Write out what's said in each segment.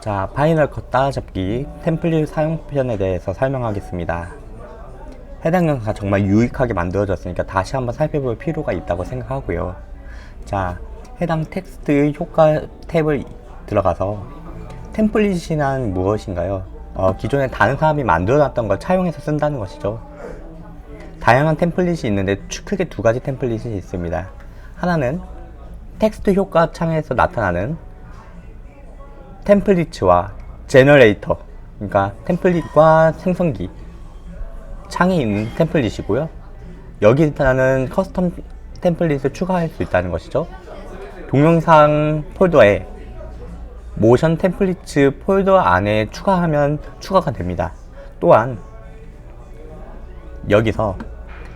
자, 파이널 컷 따라잡기 템플릿 사용편에 대해서 설명하겠습니다. 해당 영상가 정말 유익하게 만들어졌으니까 다시 한번 살펴볼 필요가 있다고 생각하고요. 자, 해당 텍스트 효과 탭을 들어가서 템플릿이란 무엇인가요? 어, 기존에 다른 사람이 만들어놨던 걸 차용해서 쓴다는 것이죠. 다양한 템플릿이 있는데 추- 크게 두 가지 템플릿이 있습니다. 하나는 텍스트 효과 창에서 나타나는 템플릿과 제너레이터 그러니까 템플릿과 생성기 창에 있는 템플릿이고요. 여기다는 커스텀 템플릿을 추가할 수 있다는 것이죠. 동영상 폴더에 모션 템플릿 폴더 안에 추가하면 추가가 됩니다. 또한 여기서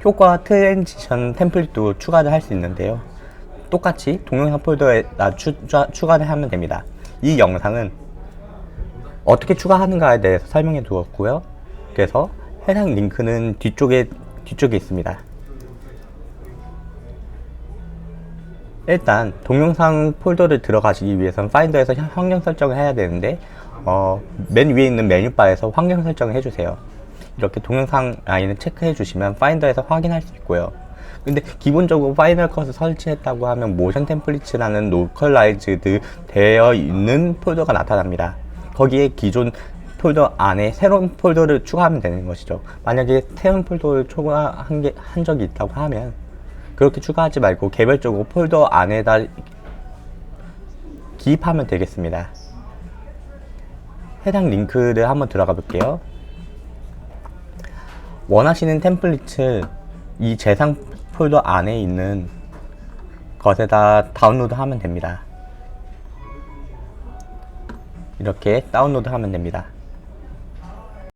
효과 트랜지션 템플릿도 추가를 할 수 있는데요. 똑같이 동영상 폴더에다 추, 추, 추가를 하면 됩니다 이 영상은 어떻게 추가하는가에 대해서 설명해 두었고요. 그래서 해당 링크는 뒤쪽에 뒤쪽에 있습니다. 일단 동영상 폴더를 들어가시기 위해서는 파인더에서 현- 환경 설정을 해야 되는데 어, 맨 위에 있는 메뉴바에서 환경 설정을 해주세요. 이렇게 동영상 라인을 체크해 주시면 파인더에서 확인할 수 있고요. 근데 기본적으로 파이널 컷을 설치했다고 하면 모션 템플릿이라는 로컬라이즈드 되어 있는 폴더가 나타납니다. 거기에 기존 폴더 안에 새로운 폴더를 추가하면 되는 것이죠. 만약에 새로운 폴더를 추가한 게, 한 적이 있다고 하면 그렇게 추가하지 말고 개별적으로 폴더 안에다 기입하면 되겠습니다. 해당 링크를 한번 들어가 볼게요. 원하시는 템플릿을 이 재상 폴더 안에 있는 것에다 다운로드 하면 됩니다. 이렇게 다운로드 하면 됩니다.